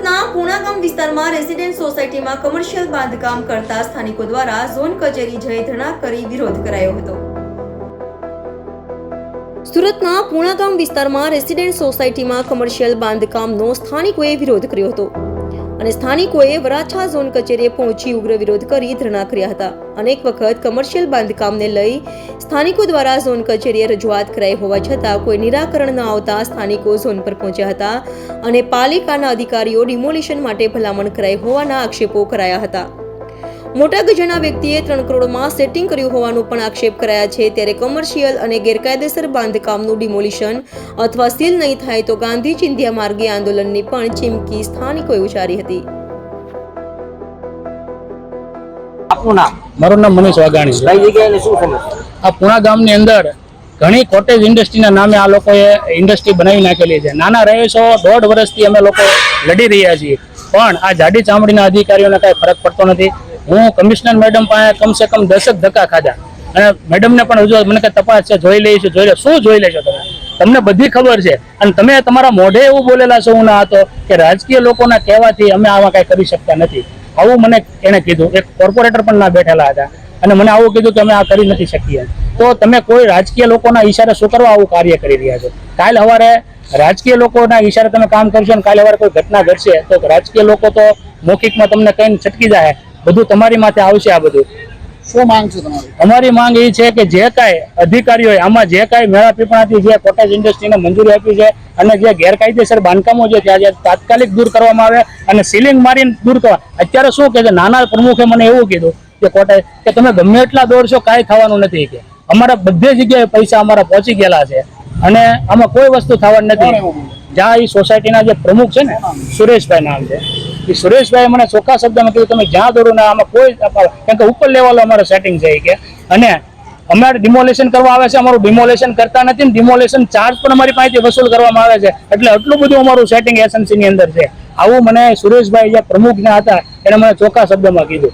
સુરતના પૂણાગામ વિસ્તારમાં રેસિડેન્ટ સોસાયટીમાં કમર્શિયલ બાંધકામ કરતા સ્થાનિકો દ્વારા ઝોન કચેરી જઈ ધરણા કરી વિરોધ કરાયો હતો. સુરતના પૂણાગામ વિસ્તારમાં રેસિડેન્ટ સોસાયટીમાં કમર્શિયલ બાંધકામનો સ્થાનિકોએ વિરોધ કર્યો હતો અને સ્થાનિકોએ વરાછા ઝોન કચેરીએ પહોંચી ઉગ્ર વિરોધ કરી ધરણા કર્યા હતા. અનેક વખત કમર્શિયલ બાંધકામને લઈ સ્થાનિકો દ્વારા ઝોન કચેરીએ રજૂઆત કરાઈ હોવા છતાં કોઈ નિરાકરણ ન આવતા સ્થાનિકો ઝોન પર પહોંચ્યા હતા અને પાલિકાના અધિકારીઓ ડિમોલિશન માટે ભલામણ કરાઈ હોવાના આક્ષેપો કરાયા હતા. મોટા ગજાના વ્યક્તિએ ત્રણ કરોડમાં સેટિંગ કર્યું હોવાનું પણ આક્ષેપ કરાયા છે. ત્યારે કોમર્શિયલ અને ગેરકાયદેસર બાંધકામનું ડિમોલિશન અથવા સીલ નહીં થાય તો ગાંધી ચિંધ્યા માર્ગે આંદોલનની પણ ચીમકી સ્થાનિકોએ ઉચ્ચારી હતી. આપનું નામ? મારું નામ મનીષ વાઘાણી છે. કઈ જગ્યાએ શું સમસ્યા આ પુણા ગામની અંદર ઘણી કોટેજ ઇન્ડસ્ટ્રીના નામે આ લોકોએ ઇન્ડસ્ટ્રી બનાવી નાખેલી છે. નાના રહીશો દોઢ વર્ષથી અમે લોકો લડી રહ્યા છીએ. પણ આ જાડી ચામડીના અધિકારીઓને કાંઈ ફરક પડતો નથી. હું કમિશનર મેડમ પાસે કમસે કમ દસક ધક્કા ખાધા. અને મેડમને પણ હજુ મને કે તપાસ છે, જોઈ લઈશું, જોઈ લે શું જોઈ લેશો તમે? તમને બધી ખબર છે. અને તમે તમારા મોઢે એવું બોલેલા છો હું ના હતો કે રાજકીય લોકોના કહેવાથી અમે આમાં કાંઈ કરી શકતા નથી. આવું મને એને કીધું. એક કોર્પોરેટર પણ ના બેઠેલા હતા. અને મને આવું કીધું કે અમે આ કરી નથી શકીએ તો તમે કોઈ રાજકીય લોકોના ઈશારે શું કરવા આવું કાર્ય કરી રહ્યા છો? કાલ હવારે રાજકીય લોકોના ઈશારે તમે કામ કરશો અને કાલે હવારે કોઈ ઘટના ઘટશે તો રાજકીય લોકો તો મૌખિકમાં તમને કઈ છટકી જાય. બધું તમારી માથે આવશે આ બધું. શું માંગ છે તમારી? અમારી માંગ એ છે કે જે કાંઈ અધિકારીઓ આમાં જે કાંઈ મેળા પીપણાથી જે કોટેજ ઇન્ડસ્ટ્રીને મંજૂરી આપી છે અને જે ગેરકાયદેસર બાંધકામો છે ત્યાં જે તાત્કાલિક દૂર કરવામાં આવે અને સીલિંગ મારીને દૂર કરવા અત્યારે શું કે છે? નાના પ્રમુખે મને એવું કીધું કે કોટેજ કે તમે ગમે એટલા દોડશો કાંઈ થવાનું નથી કે. અમારા બધે જગ્યાએ પૈસા અમારા પહોંચી ગયેલા છે. અને આમાં કોઈ વસ્તુ થવાની નથી. જ્યાં એ સોસાયટીના જે પ્રમુખ છે ને સુરેશભાઈ નામ છે. એ સુરેશભાઈ મને ચોખ્ખા શબ્દમાં કીધું તમે જ્યાં દોડો ને આમાં કોઈ કેમ કે ઉપર લેવલ અમારે સેટિંગ છે કે. અને અમારે ડિમોલેશન કરવા આવે છે અમારું ડિમોલેશન કરતા નથી ને ડિમોલેશન ચાર્જ પણ અમારી પાસેથી વસૂલ કરવામાં આવે છે. એટલે આટલું બધું અમારું સેટિંગ એસએમસી ની અંદર છે. આવું મને સુરેશભાઈ જે પ્રમુખ હતા એને મને ચોખ્ખા શબ્દમાં કીધું.